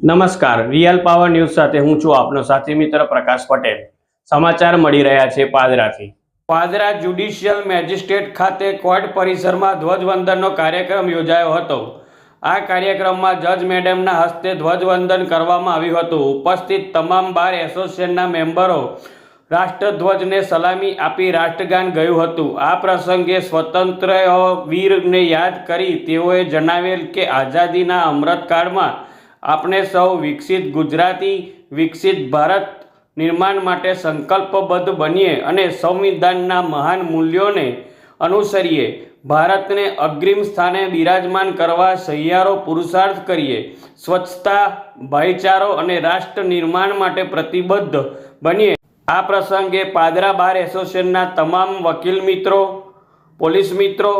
નમસ્કાર. Real power news સાથે હું છું આપનો સાથી મિત્ર પ્રકાશ પટેલ. સમાચાર મળી રહ્યા છે પાદરાથી. પાદરા જ્યુડિશિયલ મેજિસ્ટ્રેટ ખાતે કોર્ટ પરિસરમાં ધ્વજવંદનનો કાર્યક્રમ યોજાયો હતો. આ કાર્યક્રમમાં જજ મેડમના હસ્તે ધ્વજવંદન કરવામાં આવ્યું હતું. ઉપસ્થિત તમામ બાર એસોસિએશનના મેમ્બરો રાષ્ટ્રધ્વજને સલામી આપી રાષ્ટ્રગાન ગયું હતું. આ પ્રસંગે સ્વતંત્ર વીરને યાદ કરી તેઓએ જણાવેલ કે આઝાદીના અમૃતકાળમાં આપણે સૌ વિકસિત ગુજરાતી, વિકસિત ભારત નિર્માણ માટે સંકલ્પબદ્ધ બનીએ અને સંવિધાનના મહાન મૂલ્યોને અનુસરીએ. ભારતને અગ્રિમ સ્થાને બિરાજમાન કરવા સહિયારો પુરુષાર્થ કરીએ. સ્વચ્છતા, ભાઈચારો અને રાષ્ટ્ર નિર્માણ માટે પ્રતિબદ્ધ બનીએ. આ પ્રસંગે પાદરા બાર એસોસિએશનના તમામ વકીલ મિત્રો, પોલીસ મિત્રો,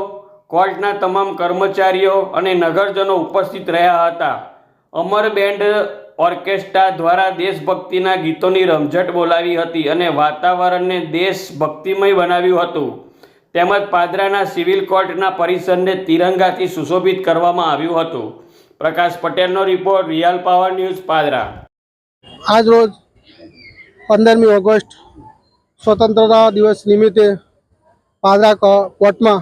કોર્ટના તમામ કર્મચારીઓ અને નગરજનો ઉપસ્થિત રહ્યા હતા. અમર બેન્ડ ઓર્કેસ્ટ્રા દ્વારા દેશભક્તિના ગીતોની રમઝટ બોલાવી હતી અને વાતાવરણને દેશભક્તિમય બનાવ્યું હતું. તેમજ પાદરાના સિવિલ કોર્ટના પરિસરને તિરંગાથી સુશોભિત કરવામાં આવ્યું હતું. પ્રકાશ પટેલનો report, real power news, Padra. આજ રોજ પંદરમી ઓગસ્ટ સ્વતંત્રતા દિવસ નિમિત્તે પાદરા કોર્ટમાં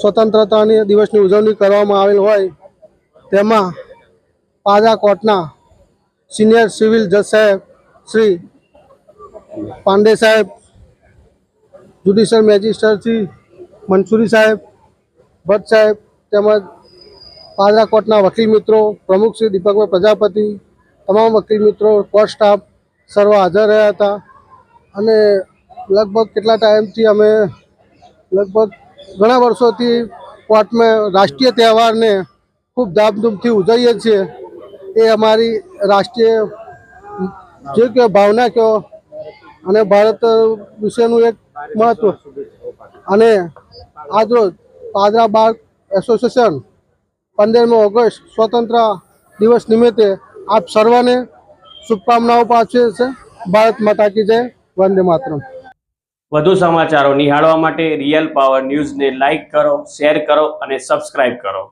સ્વતંત્રતાની દિવસની ઉજવણી કરવામાં આવેલ હોય, તેમાં પાદરા કોર્ટના સિનિયર સિવિલ જજ સાહેબ શ્રી પાંડે સાહેબ, જ્યુડિશિયલ મેજિસ્ટ્રેટ શ્રી મનસુરી સાહેબ, ભટ્ટ સાહેબ તેમજ પાદરા કોર્ટના વકીલ મિત્રો, પ્રમુખ શ્રી દીપકભાઈ પ્રજાપતિ, તમામ વકીલ મિત્રો, કોર્ટ સ્ટાફ સર્વ હાજર રહ્યા હતા. અને લગભગ કેટલા ટાઈમથી અમે લગભગ ઘણા વર્ષોથી કોર્ટમાં રાષ્ટ્રીય તહેવારને ખૂબ ધામધૂમથી ઉજવીએ છીએ. એ અમારી રાષ્ટ્રીય જે કે ભાવના કહો અને ભારત વિશેનું એક મહત્વ. અને આજરોજ પાદરા બાર એસોસિએશન પંદરમી ઓગસ્ટ સ્વતંત્ર દિવસ નિમિત્તે આપ સર્વને શુભકામનાઓ પાછે છે. ભારત માતા કી જય. વંદે માતરમ. વધુ સમાચારો નિહાળવા માટે રિયલ પાવર ન્યૂઝને લાઇક કરો, શેર કરો અને સબસ્ક્રાઇબ કરો.